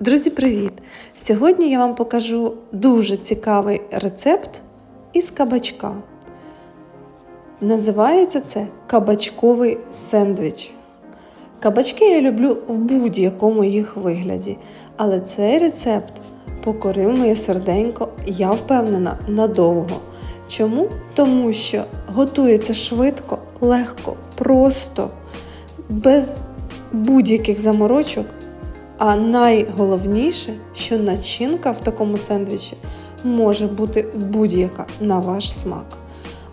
Друзі, привіт! Сьогодні я вам покажу дуже цікавий рецепт із кабачка. Називається це кабачковий сендвіч. Кабачки я люблю в будь-якому їх вигляді, але цей рецепт покорив моє серденько, я впевнена, надовго. Чому? Тому що готується швидко, легко, просто, без будь-яких заморочок. А найголовніше, що начинка в такому сендвічі може бути будь-яка на ваш смак.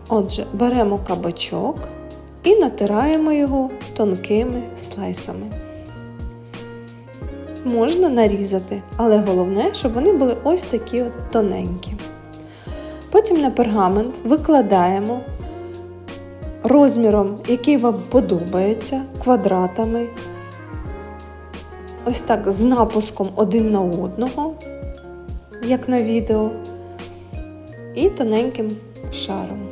Отже, беремо кабачок і натираємо його тонкими слайсами. Можна нарізати, але головне, щоб вони були ось такі от тоненькі. Потім на пергамент викладаємо розміром, який вам подобається, квадратами ось так з напуском один на одного, як на відео, і тоненьким шаром.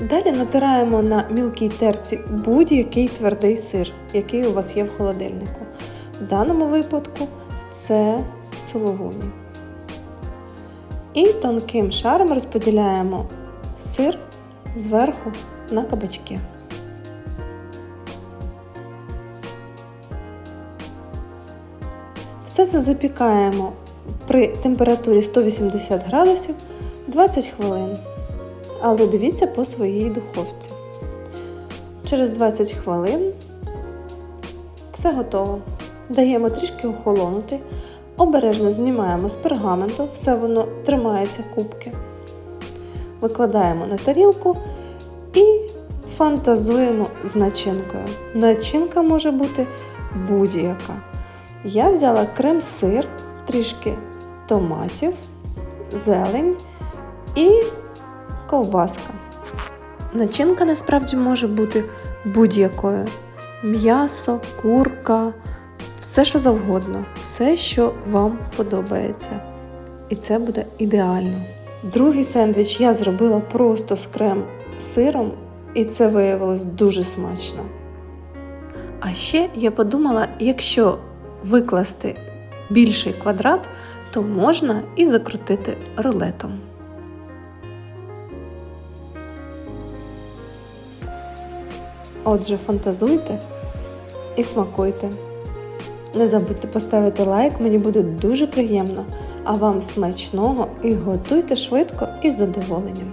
Далі натираємо на мілкій терці будь-який твердий сир, який у вас є в холодильнику. В даному випадку це сологуні. І тонким шаром розподіляємо сир зверху на кабачки. Все це запікаємо при температурі 180 градусів 20 хвилин. Але дивіться по своїй духовці. Через 20 хвилин все готово. Даємо трішки охолонути. Обережно знімаємо з пергаменту, все воно тримається кубки. Викладаємо на тарілку і фантазуємо з начинкою. Начинка може бути будь-яка. Я взяла крем-сир, трішки томатів, зелень і ковбаска. Начинка насправді може бути будь-якою: м'ясо, курка все, що завгодно, все, що вам подобається. І це буде ідеально. Другий сендвіч я зробила просто з крем-сиром, і це виявилось дуже смачно. А ще я подумала, якщо викласти більший квадрат, то можна і закрутити рулетом. Отже, фантазуйте і смакуйте. Не забудьте поставити лайк, мені буде дуже приємно. А вам смачного і готуйте швидко і з задоволенням.